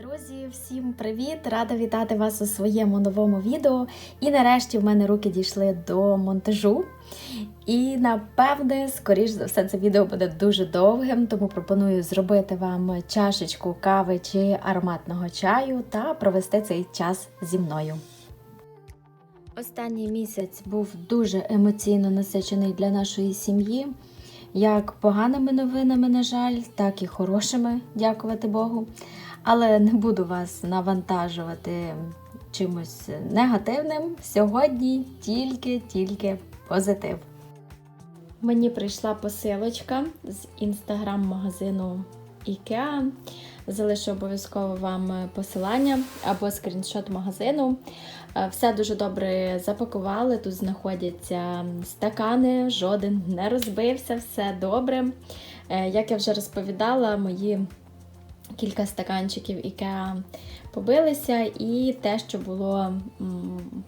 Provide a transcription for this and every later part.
Друзі, всім привіт! Рада вітати вас у своєму новому відео. І нарешті в мене руки дійшли до монтажу. І напевне, скоріш за все, це відео буде дуже довгим, тому пропоную зробити вам чашечку кави чи ароматного чаю та провести цей час зі мною. Останній місяць був дуже емоційно насичений для нашої сім'ї. Як поганими новинами, на жаль, так і хорошими, дякувати Богу. Але не буду вас навантажувати чимось негативним. Сьогодні тільки-тільки позитив. Мені прийшла посилочка з інстаграм-магазину IKEA. Залишу обов'язково вам посилання або скріншот магазину. Е, Все дуже добре запакували. Тут знаходяться стакани, жоден не розбився, все добре. Е, Як я вже розповідала, мої кілька стаканчиків IKEA побилися, і те, що було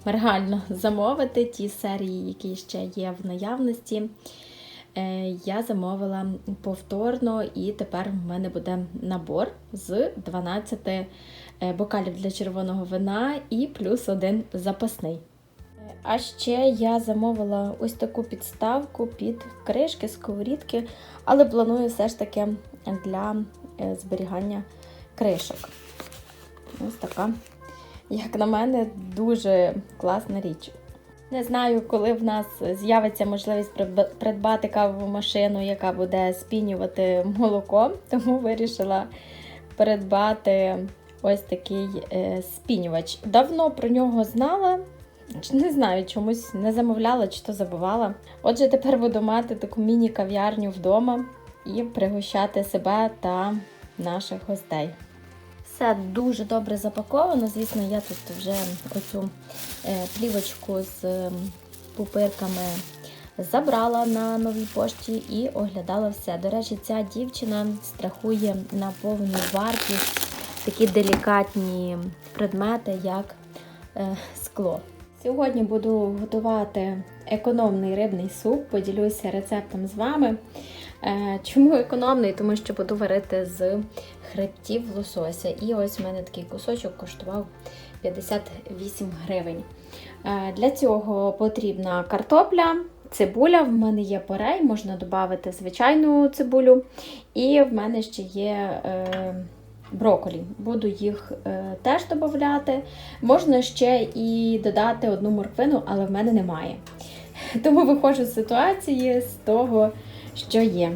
реально замовити, ті серії, які ще є в наявності. Е, Я замовила повторно, і тепер в мене буде набор з 12 е, бокалів для червоного вина і плюс один запасний. Е, А ще я замовила ось таку підставку під кришки, сковорідки, але планую все ж таки для е, зберігання кришок. Ось така, як на мене, дуже класна річ. Не знаю, коли в нас з'явиться можливість придбати кавову машину, яка буде спінювати молоко, тому вирішила придбати ось такий е, спінювач. Давно про нього знала. Не знаю, чомусь не замовляла чи то забувала. Отже, тепер буду мати таку міні-кав'ярню вдома і пригощати себе та наших гостей. Все дуже добре запаковано. Звісно, я тут вже оцю е, плівочку з пупирками забрала на новій пошті і оглядала все. До речі, ця дівчина страхує на повну вартість такі делікатні предмети, як е, скло. Сьогодні буду готувати економний рибний суп, поділюся рецептом з вами. Е, Чому економний? Тому що буду варити з хребтів лосося. І ось в мене такий кусочок коштував 58 гривень. Е, Для цього потрібна картопля, цибуля. В мене є порей, можна додати звичайну цибулю. І в мене ще є е, броколі. Буду їх е, теж додати. Можна ще і додати одну морквину, але в мене немає. Тому виходжу з ситуації з того, що є.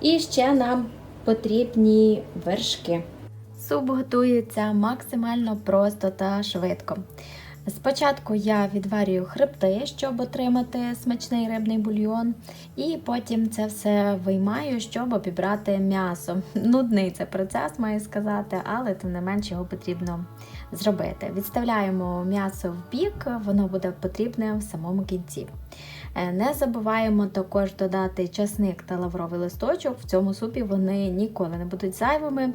І ще нам потрібні вершки. Суп готується максимально просто та швидко. Спочатку я відварюю хребти, щоб отримати смачний рибний бульйон, і потім це все виймаю, щоб обібрати м'ясо. Нудний це процес, маю сказати, але тим не менш його потрібно зробити. Відставляємо м'ясо в бік, воно буде потрібне в самому кінці. Е, Не забуваємо також додати часник та лавровий листочок. В цьому супі вони ніколи не будуть зайвими.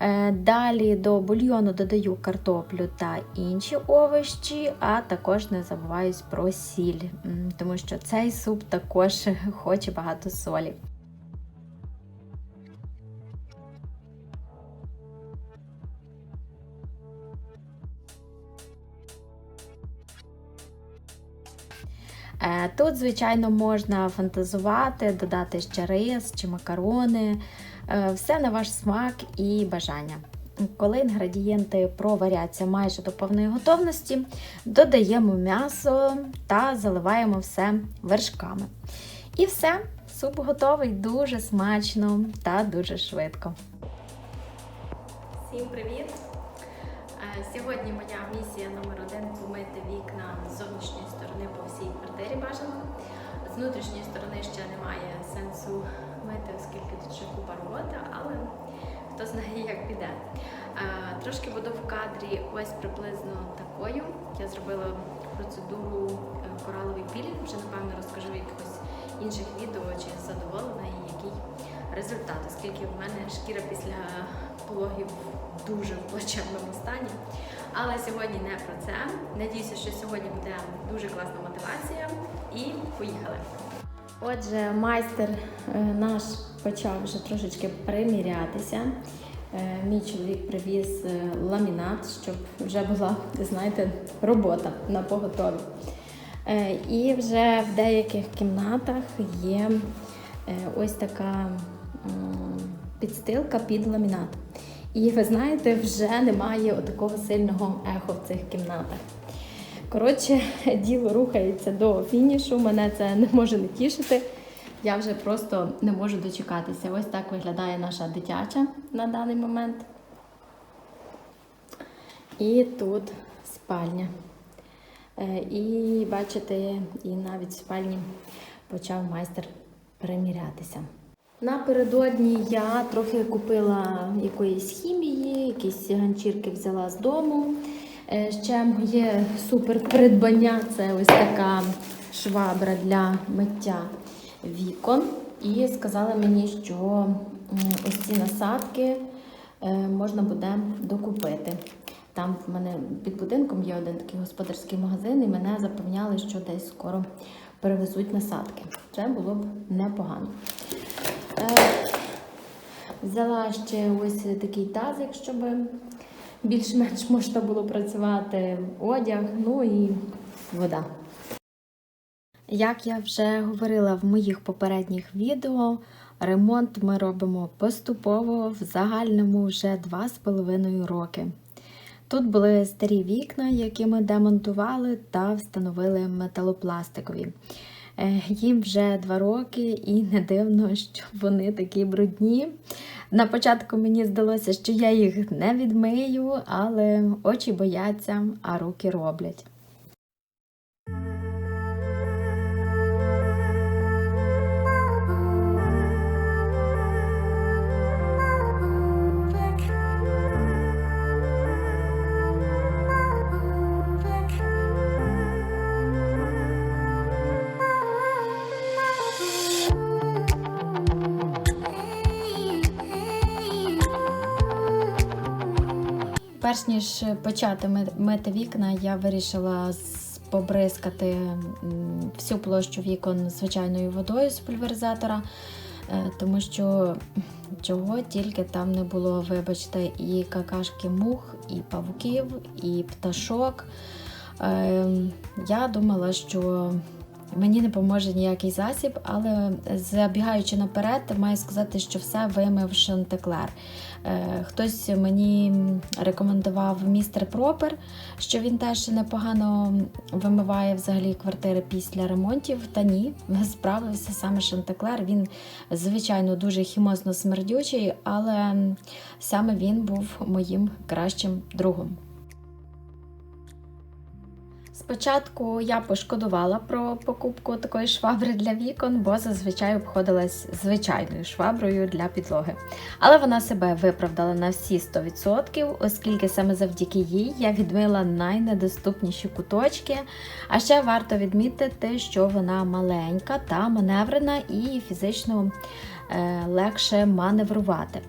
Е, Далі до бульйону додаю картоплю та інші овочі, а також не забуваюсь про сіль, тому що цей суп також хоче багато солі. Тут, звичайно, можна фантазувати, додати ще рис чи макарони, Е, все на ваш смак і бажання. Коли інгредієнти проваряться майже до повної готовності, додаємо м'ясо та заливаємо все вершками. І все, суп готовий дуже смачно та дуже швидко. Всім привіт! Е, Сьогодні моя місія номер один помити вікна зовнішньої квартирі бажано. З внутрішньої сторони ще немає сенсу мити, оскільки тут ще купа роботи, але хто знає, як піде. Е, Трошки буду в кадрі ось приблизно такою. Я зробила процедуру е, кораловий пілінг, вже напевно розкажу в якихось інших відео, чи я задоволена і який результат, оскільки в мене шкіра після пологів дуже в плачевному стані. Але сьогодні не про це. Надіюся, що сьогодні буде дуже класна мотивація. І поїхали. Отже, майстер е, наш почав вже трошечки примірятися. Е, Мій чоловік привіз е, ламінат, щоб вже була, знаєте, робота на поготові. І вже в деяких кімнатах є ось така підстилка під ламінат. І ви знаєте, вже немає такого сильного ехо в цих кімнатах. Коротше, діло рухається до фінішу. Мене це не може не тішити. Я вже просто не можу дочекатися. Ось так виглядає наша дитяча на даний момент. І тут спальня. Е, І бачите, і навіть в спальні почав майстер перемірятися. Напередодні я трохи купила якоїсь хімії, якісь ганчірки взяла з дому. Е, Ще моє супер придбання це ось така швабра для миття вікон. І сказали мені, що ось ці насадки е, можна буде докупити. Там в мене під будинком є один такий господарський магазин, і мене запевняли, що десь скоро перевезуть насадки. Це було б непогано. Е, Взяла ще ось такий тазик, щоб більш-менш можна було працювати, одяг, ну і вода. Як я вже говорила в моїх попередніх відео, ремонт ми робимо поступово в загальному вже 2,5 роки. Тут були старі вікна, які ми демонтували та встановили металопластикові. Е, Їм вже два роки, і не дивно, що вони такі брудні. На початку мені здалося, що я їх не відмию, але очі бояться, а руки роблять. Перш ніж почати ми- мити вікна, я вирішила побризкати всю площу вікон звичайною водою з пульверизатора, е, тому що чого тільки там не було, вибачте, і какашки мух, і павуків, і пташок. Е, Я думала, що мені не поможе ніякий засіб, але забігаючи наперед, маю сказати, що все вимив Шантеклер. Е, Хтось мені рекомендував містер Пропер, що він теж непогано вимиває взагалі квартири після ремонтів. Та ні, справився саме Шантеклер. Він, звичайно, дуже хімозно смердючий, але саме він був моїм кращим другом. Спочатку я пошкодувала про покупку такої швабри для вікон, бо зазвичай обходилась звичайною шваброю для підлоги. Але вона себе виправдала на всі 100%, оскільки саме завдяки їй я відмила найнедоступніші куточки. А ще варто відмітити, що вона маленька та маневрена і фізично е, легше маневрувати.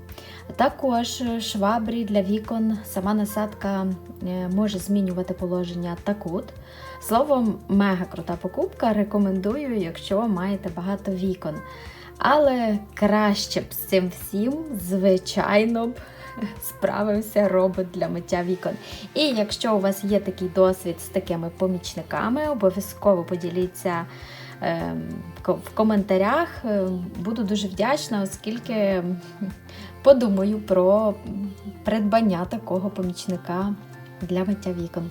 Також швабрі для вікон сама насадка е, може змінювати положення та кут. Словом, мега крута покупка. Рекомендую, якщо маєте багато вікон. Але краще б з цим всім, звичайно б, справився робот для миття вікон. І якщо у вас є такий досвід з такими помічниками, обов'язково поділіться е, в коментарях. Е, Буду дуже вдячна, оскільки подумаю про придбання такого помічника для миття вікон.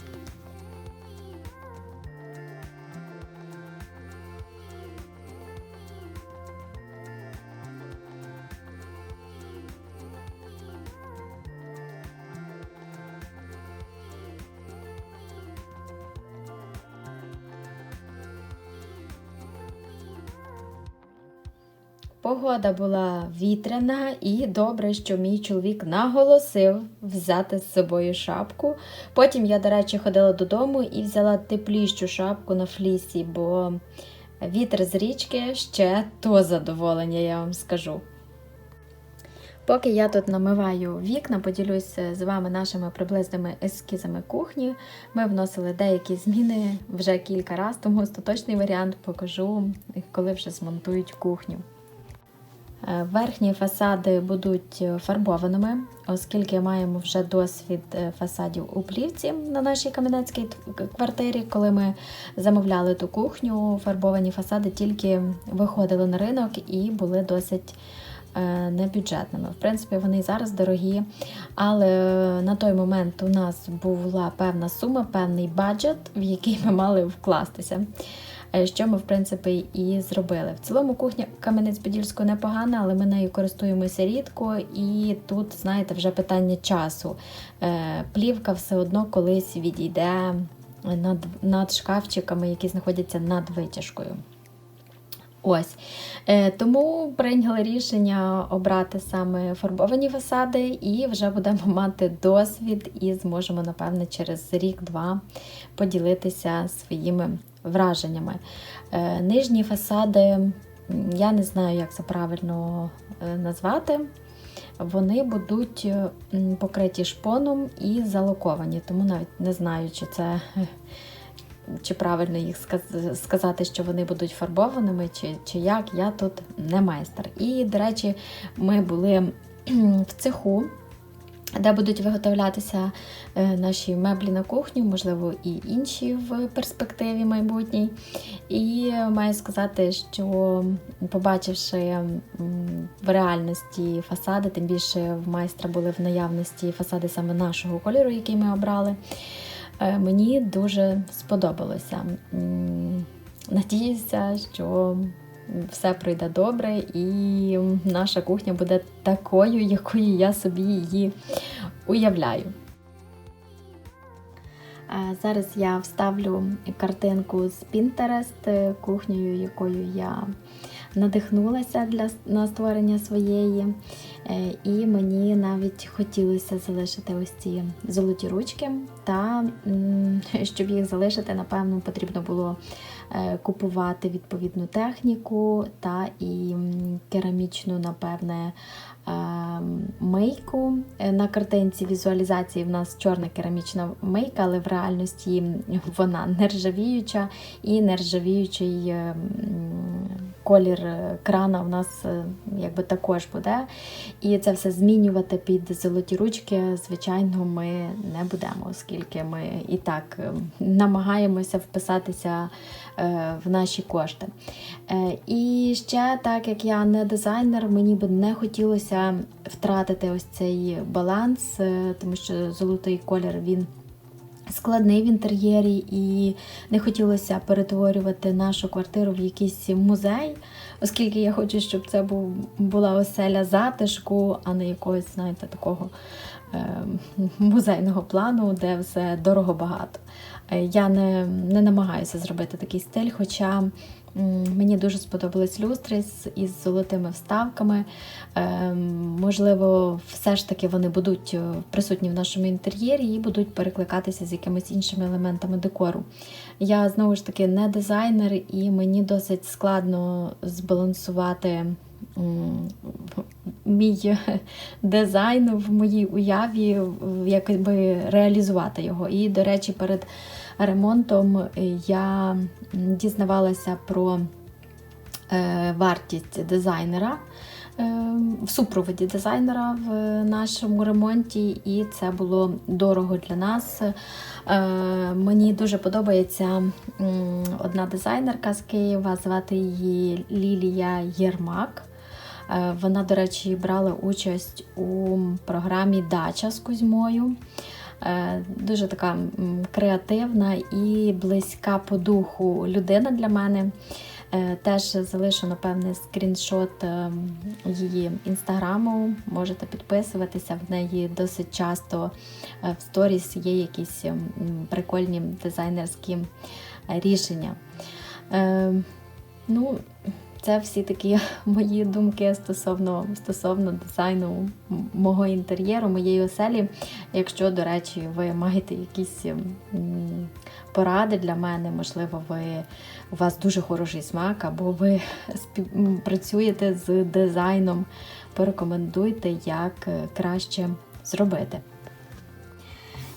Погода була вітряна, і добре, що мій чоловік наголосив взяти з собою шапку. Потім я, до речі, ходила додому і взяла тепліщу шапку на флісі, бо вітер з річки ще то задоволення, я вам скажу. Поки я тут намиваю вікна, поділюся з вами нашими приблизними ескізами кухні. Ми вносили деякі зміни вже кілька разів, тому остаточний варіант покажу, коли вже змонтують кухню. Е, Верхні фасади будуть е, фарбованими, оскільки маємо вже досвід е, фасадів у плівці на нашій кам'янецькій квартирі. Коли ми замовляли ту кухню, фарбовані фасади тільки виходили на ринок і були досить небюджетними. В принципі, вони зараз дорогі, але на той момент у нас була певна сума, певний бюджет, в який ми мали вкластися. Е, Що ми, в принципі, і зробили. В цілому кухня Кам'янець-Подільського непогана, але ми нею користуємося рідко, і тут, знаєте, вже питання часу. Е, Плівка все одно колись відійде над, над шкафчиками, які знаходяться над витяжкою. Ось Е, тому прийняли рішення обрати саме фарбовані фасади, і вже будемо мати досвід і зможемо, напевне, через рік-два поділитися своїми враженнями. Е, Нижні фасади, я не знаю, як це правильно е, назвати. Вони будуть е, покриті шпоном і залоковані, тому навіть не знаю, чи це чи правильно їх сказати, що вони будуть фарбованими, чи, чи як, я тут не майстер. І, до речі, ми були в цеху, де будуть виготовлятися е, наші меблі на кухню, можливо, і інші в перспективі майбутній. І маю сказати, що побачивши в реальності фасади, тим більше в майстра були в наявності фасади саме нашого кольору, який ми обрали. Е, Мені дуже сподобалося. Надіюся, що все пройде добре, і наша кухня буде такою, якою я собі її уявляю. Зараз я вставлю картинку з Pinterest, кухнею, якою я надихнулася для на створення своєї. Е, І мені навіть хотілося залишити ось ці золоті ручки. Та щоб їх залишити, напевно, потрібно було купувати відповідну техніку та і керамічну, напевне, мейку. мийку. Е, На картинці візуалізації в нас чорна керамічна мийка, але в реальності вона нержавіюча і нержавіючий е, колір е, крана в нас е, якби також буде. І це все змінювати під золоті ручки, звичайно, ми не будемо, оскільки ми і так е, намагаємося вписатися в наші кошти. І ще, так як я не дизайнер, мені би не хотілося втратити ось цей баланс, тому що золотий колір він. Складний в інтер'єрі, і не хотілося перетворювати нашу квартиру в якийсь музей, оскільки я хочу, щоб це був, була оселя затишку, а не якогось, знаєте, такого е, музейного плану, де все дорого багато. Е, Я не, не намагаюся зробити такий стиль, хоча мені дуже сподобались люстри із золотими вставками. Е, можливо, все ж таки вони будуть е, присутні в нашому інтер'єрі і будуть перекликатися з якимись іншими елементами декору. Я знову ж таки не дизайнер, і мені досить складно збалансувати мій дизайн в моїй уяві, якби реалізувати його. І, до речі, перед ремонтом я дізнавалася про е, вартість дизайнера. е, В супроводі дизайнера в нашому ремонті, і це було дорого для нас. Е, Мені дуже подобається одна дизайнерка з Києва, звати її Лілія Єрмак. Е, Вона, до речі, брала участь у програмі Дача з Кузьмою. Е, Дуже така креативна і близька по духу людина для мене. Е, Теж залишу, напевне, скріншот е, її інстаграму. Можете підписуватися. В неї досить часто в сторіс є якісь прикольні дизайнерські рішення. Ну, це всі такі мої думки стосовно, стосовно дизайну мого інтер'єру, моєї оселі. Якщо, до речі, ви маєте якісь поради для мене, можливо, ви, у вас дуже хороший смак, або ви працюєте з дизайном, порекомендуйте, як е, краще зробити.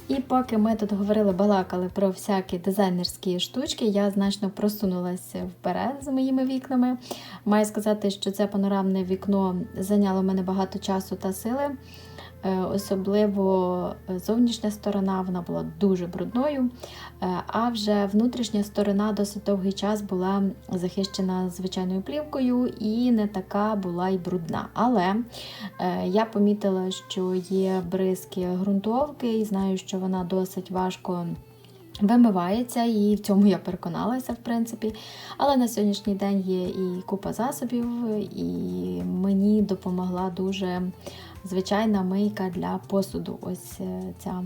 І поки ми тут говорили, балакали про всякі дизайнерські штучки, я значно просунулася вперед з моїми вікнами. Маю сказати, що це панорамне вікно зайняло мене багато часу та сили. Е, Особливо зовнішня сторона вона була дуже брудною, е, а вже внутрішня сторона досить довгий час була захищена звичайною плівкою і не така була й брудна. Але е, я помітила, що є бризки ґрунтовки, і знаю, що вона досить важко. Вимивається, і в цьому я переконалася, в принципі. Але на сьогоднішній день є і купа засобів, і мені допомогла дуже звичайна мийка для посуду. Ось е, ця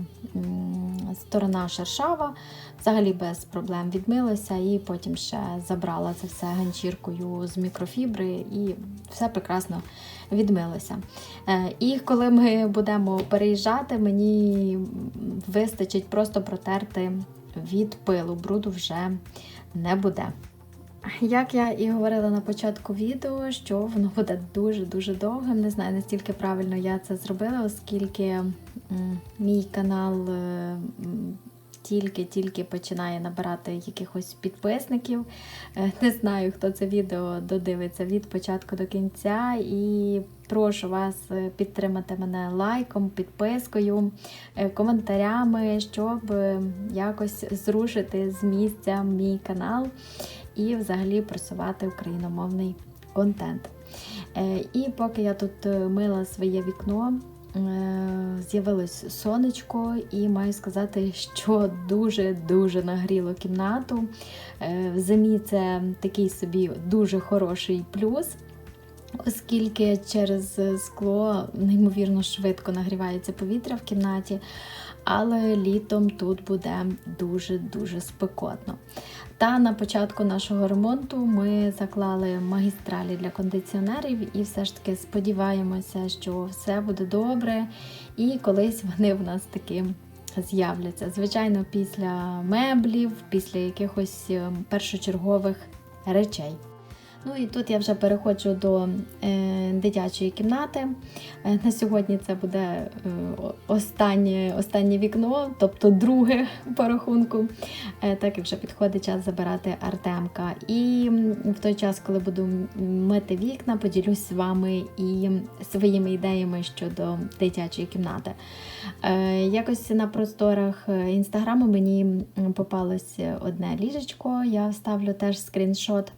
сторона шершава, взагалі без проблем відмилася, і потім ще забрала це все ганчіркою з мікрофібри, і все прекрасно відмилося. Е, І коли ми будемо переїжджати, мені вистачить просто протерти від пилу, бруду вже не буде. Як я і говорила на початку відео, що воно буде дуже-дуже довгим. Не знаю, настільки правильно я це зробила, оскільки мій канал е, тільки-тільки починає набирати якихось підписників. Е, Не знаю, хто це відео додивиться від початку до кінця. І прошу вас е, підтримати мене лайком, підпискою, е, коментарями, щоб е, якось зрушити з місця мій канал і взагалі просувати україномовний контент. Е, І поки я тут е, мила своє вікно, е, з'явилось сонечко, і маю сказати, що дуже-дуже нагріло кімнату. В зимі це такий собі дуже хороший плюс. Оскільки через скло неймовірно швидко нагрівається повітря в кімнаті, але літом тут буде дуже-дуже спекотно. Та на початку нашого ремонту ми заклали магістралі для кондиціонерів і все ж таки сподіваємося, що все буде добре, і колись вони в нас таки з'являться. Звичайно, після меблів, після якихось е, першочергових речей. Ну і тут я вже переходжу до е, дитячої кімнати. Е, на сьогодні це буде е, останнє, останнє вікно, тобто друге по рахунку, так як вже підходить час забирати Артемка. І в той час, коли буду мити вікна, поділюсь з вами і своїми ідеями щодо дитячої кімнати. Якось на просторах інстаграму мені попалось одне ліжечко, я вставлю теж скріншот.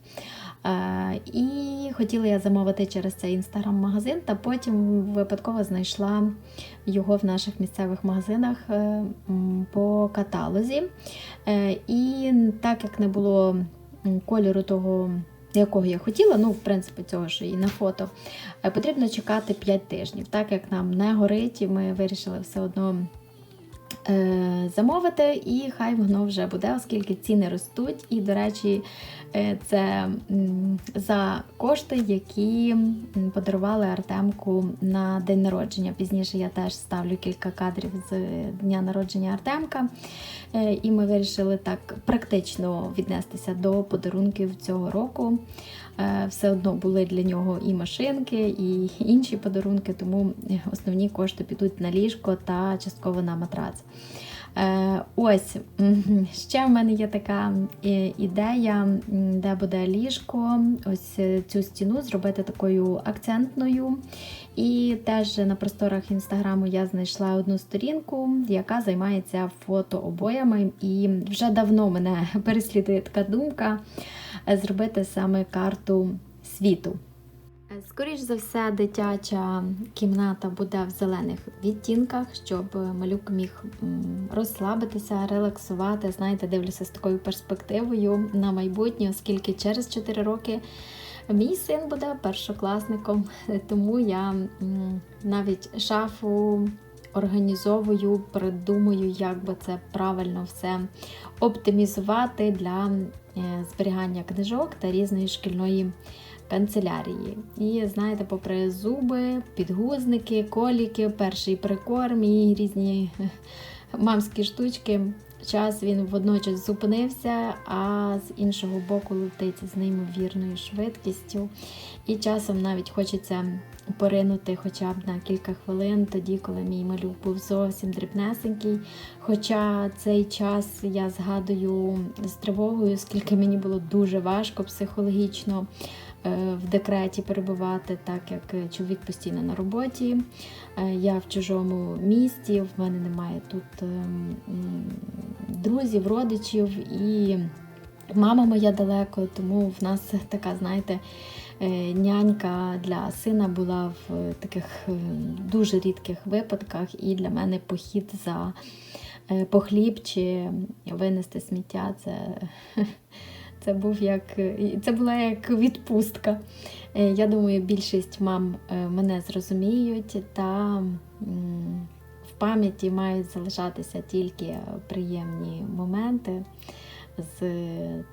Е, І хотіла я замовити через цей інстаграм-магазин, та потім випадково знайшла його в наших місцевих магазинах е, по каталозі. Е, І так як не було кольору того. Якого я хотіла, ну, в принципі, цього ж і на фото, потрібно чекати 5 тижнів. Так як нам не горить, і ми вирішили все одно замовити, і хай воно вже буде, оскільки ціни ростуть. І, до речі, е, це за кошти, які подарували Артемку на день народження. Пізніше я теж ставлю кілька кадрів з дня народження Артемка. Е, І ми вирішили так практично віднестися до подарунків цього року. Е, Все одно були для нього і машинки, і інші подарунки, тому основні кошти підуть на ліжко та частково на матрац. Е, Ось ще в мене є така е, ідея, де буде ліжко. Ось е, цю стіну зробити такою акцентною. І теж на просторах інстаграму я знайшла одну сторінку, яка займається фотообоями. І вже давно мене переслідує така думка е, зробити саме карту світу. Е, Скоріш за все, дитяча кімната буде в зелених відтінках, щоб малюк міг розслабитися, релаксувати. Знаєте, дивлюся з такою перспективою на майбутнє, оскільки через 4 роки мій син буде першокласником. Тому я навіть шафу організовую, придумую, як би це правильно все оптимізувати для е, зберігання книжок та різної шкільної канцелярії. І знаєте, попри зуби, підгузники, коліки, перший прикорм і різні мамські штучки. Час він водночас зупинився, а з іншого боку летить з неймовірною швидкістю. І часом навіть хочеться поринути хоча б на кілька хвилин, тоді, коли мій малюк був зовсім дрібнесенький. Хоча цей час я згадую з тривогою, оскільки мені було дуже важко психологічно в декреті перебувати, так як чоловік постійно на роботі. Е, Я в чужому місті, в мене немає тут ем, друзів, родичів і мама моя далеко, тому в нас така, знаєте, е, нянька для сина була в таких е, дуже рідких випадках, і для мене похід за е, по хліб чи винести сміття це. Це був як це була як відпустка. Е, Я думаю, більшість мам е, мене зрозуміють, та в пам'яті мають залишатися тільки приємні моменти з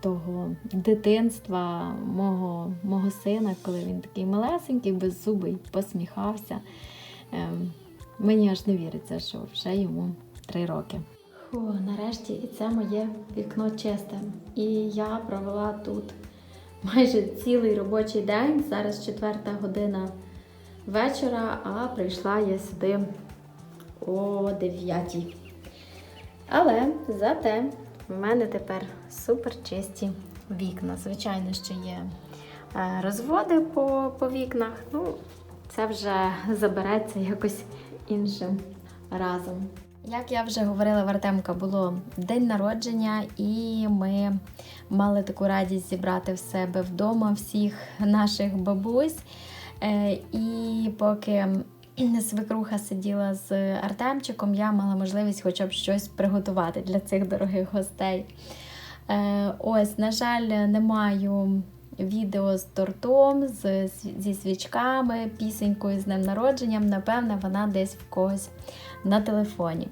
того дитинства мого, мого сина, коли він такий малесенький, беззубий, посміхався. Ем, Мені аж не віриться, що вже йому три роки. Фу, нарешті і це моє вікно чисте. І я провела тут майже цілий робочий день. Зараз четверта година вечора, а прийшла я сюди о 9. Але зате в мене тепер супер чисті вікна. Звичайно, що є е, розводи по, по вікнах. Ну, це вже забереться якось іншим разом. Як я вже говорила, в Артемка було день народження, і ми мали таку радість зібрати в себе вдома всіх наших бабусь. Е, І поки свекруха сиділа з Артемчиком, я мала можливість хоча б щось приготувати для цих дорогих гостей. Е, Ось, на жаль, не маю відео з тортом, з, зі свічками, пісенькою з днем народженням. Напевне, вона десь в когось на телефоні.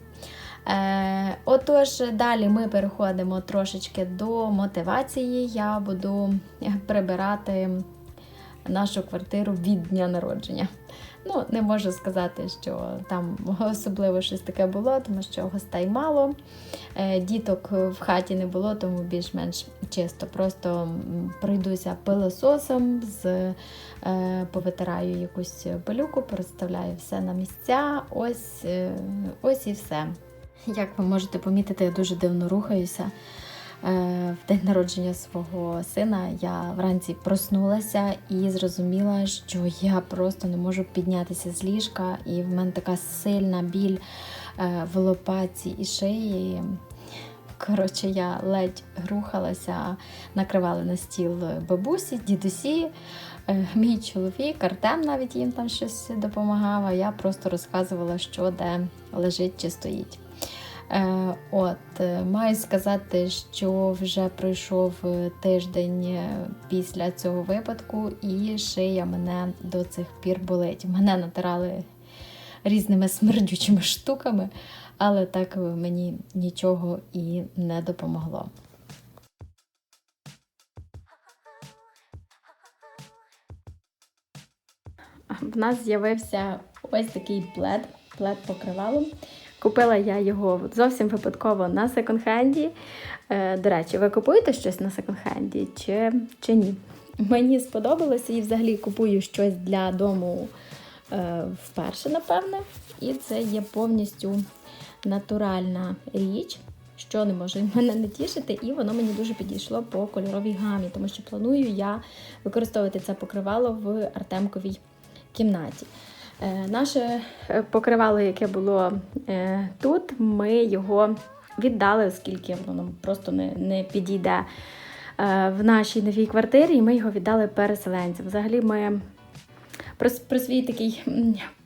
Е, Отож, далі ми переходимо трошечки до мотивації. Я буду прибирати нашу квартиру від дня народження. Ну, не можу сказати, що там особливо щось таке було, тому що гостей мало. Е, Діток в хаті не було, тому більш-менш чисто. Просто м, пройдуся пилососом, з, е, повитираю якусь пилюку, переставляю все на місця. Ось, е, ось і все. Як ви можете помітити, я дуже дивно рухаюся. Е, В день народження свого сина я вранці проснулася і зрозуміла, що я просто не можу піднятися з ліжка, і в мене така сильна біль е, в лопатці і шиї. Коротше, я ледь рухалася, накривали на стіл бабусі, дідусі, е, мій чоловік, Артем навіть їм там щось допомагав, а я просто розказувала, що де лежить чи стоїть. Е, От, е, маю сказати, що вже пройшов е, тиждень після цього випадку, і шия мене до цих пір болить. Мене натирали різними смердючими штуками, але так мені нічого і не допомогло. В нас з'явився ось такий плед, плед покривалом. Купила я його зовсім випадково на секонд-хенді. Е, До речі, ви купуєте щось на секонд-хенді чи, чи ні? Мені сподобалося і взагалі купую щось для дому е, вперше, напевне. І це є повністю натуральна річ, що не може мене не тішити, і воно мені дуже підійшло по кольоровій гамі, тому що планую я використовувати це покривало в Артемковій кімнаті. Е, Наше е, покривало, яке було е, тут, ми його віддали, оскільки воно нам просто не, не підійде в нашій новій квартирі, і ми його віддали переселенцям. Взагалі, ми про, свій такий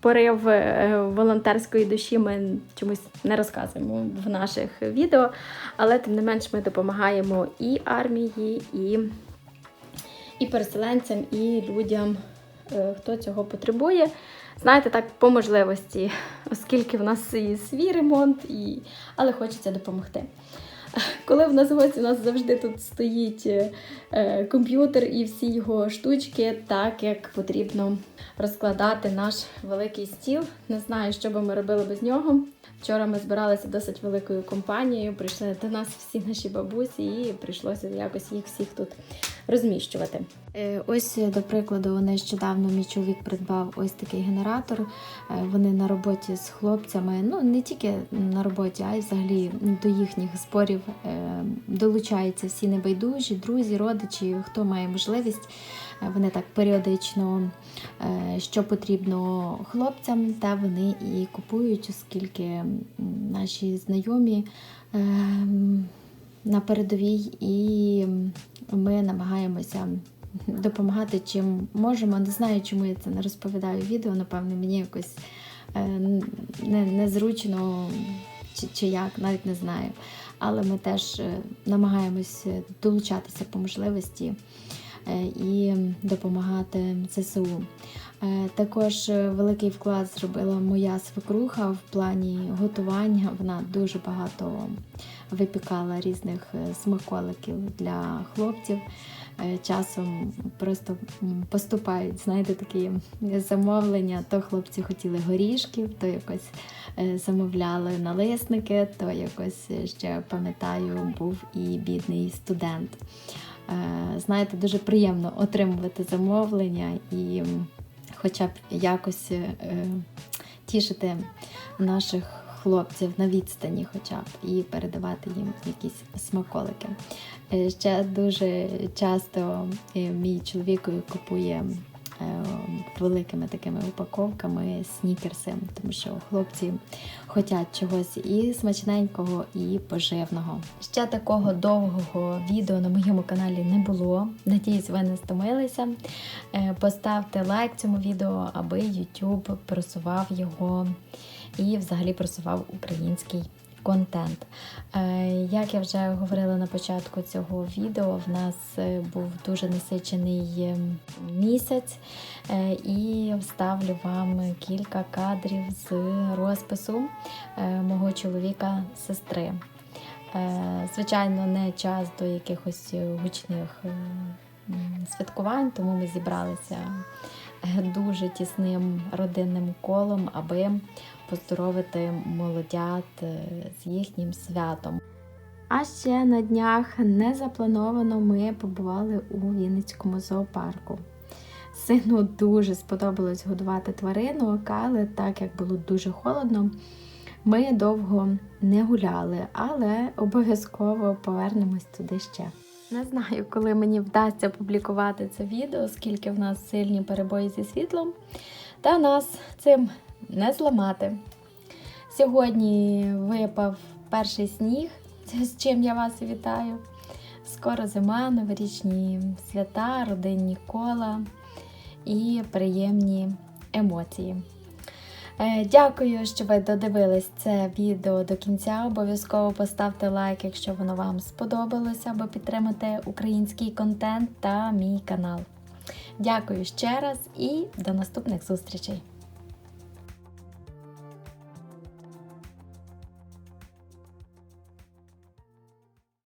порив волонтерської душі ми чомусь не розказуємо в наших відео, але тим не менш ми допомагаємо і армії, і, і переселенцям, і людям, хто цього потребує. Знаєте, так по можливості, оскільки в нас і свій ремонт, і... але хочеться допомогти. Коли в нас гості, у нас завжди тут стоїть е, комп'ютер і всі його штучки, так як потрібно розкладати наш великий стіл. Не знаю, що би ми робили без нього. Вчора ми збиралися досить великою компанією, прийшли до нас всі наші бабусі, і прийшлося якось їх всіх тут розміщувати. Е, Ось, до прикладу, нещодавно мій чоловік придбав ось такий генератор. Е, Вони на роботі з хлопцями, ну не тільки на роботі, а й взагалі до їхніх зборів е, долучаються всі небайдужі, друзі, родичі, хто має можливість. Вони так періодично, е, що потрібно хлопцям, та вони і купують, оскільки наші знайомі е, на передовій, і ми намагаємося допомагати чим можемо. Не знаю, чому я це не розповідаю в відео. Напевно, мені якось е, незручно чи, чи як, навіть не знаю. Але ми теж намагаємось долучатися по можливості і допомагати ЗСУ. Е, Також е, великий вклад зробила моя свекруха в плані готування. Вона дуже багато випікала різних е, смаколиків для хлопців. Е, Часом просто поступають, знаєте, такі замовлення. То хлопці хотіли горішків, то якось е, замовляли налисники, то якось е, ще пам'ятаю, був і бідний студент. Е, Знаєте, дуже приємно отримувати замовлення і хоча б якось е, тішити наших хлопців на відстані, хоча б і передавати їм якісь смаколики. Е, Ще дуже часто мій чоловік купує великими такими упаковками снікерси, тому що хлопці хочуть чогось і смачненького, і поживного. Ще такого довгого відео на моєму каналі не було. Надіюсь, ви не стомилися. Е, Поставте лайк цьому відео, аби YouTube просував його і взагалі просував український контент. Е, Як я вже говорила на початку цього відео, в нас е, був дуже насичений е, місяць, е, і вставлю вам кілька кадрів з розпису мого чоловіка сестри. Звичайно, не час до якихось гучних святкувань, тому ми зібралися дуже тісним родинним колом, аби поздоровити молодят е, з їхнім святом. А ще на днях незаплановано ми побували у Вінницькому зоопарку. Сину дуже сподобалось годувати тваринок, але так як було дуже холодно, ми довго не гуляли, але обов'язково повернемось туди ще. Не знаю, коли мені вдасться публікувати це відео, оскільки в нас сильні перебої зі світлом, та нас цим не зламати. Сьогодні випав перший сніг, з чим я вас вітаю. Скоро зима, новорічні свята, родинні кола і приємні емоції. Е, Дякую, що ви додивились це відео до кінця. Обов'язково поставте лайк, якщо воно вам сподобалося, аби підтримати український контент та мій канал. Дякую ще раз і до наступних зустрічей!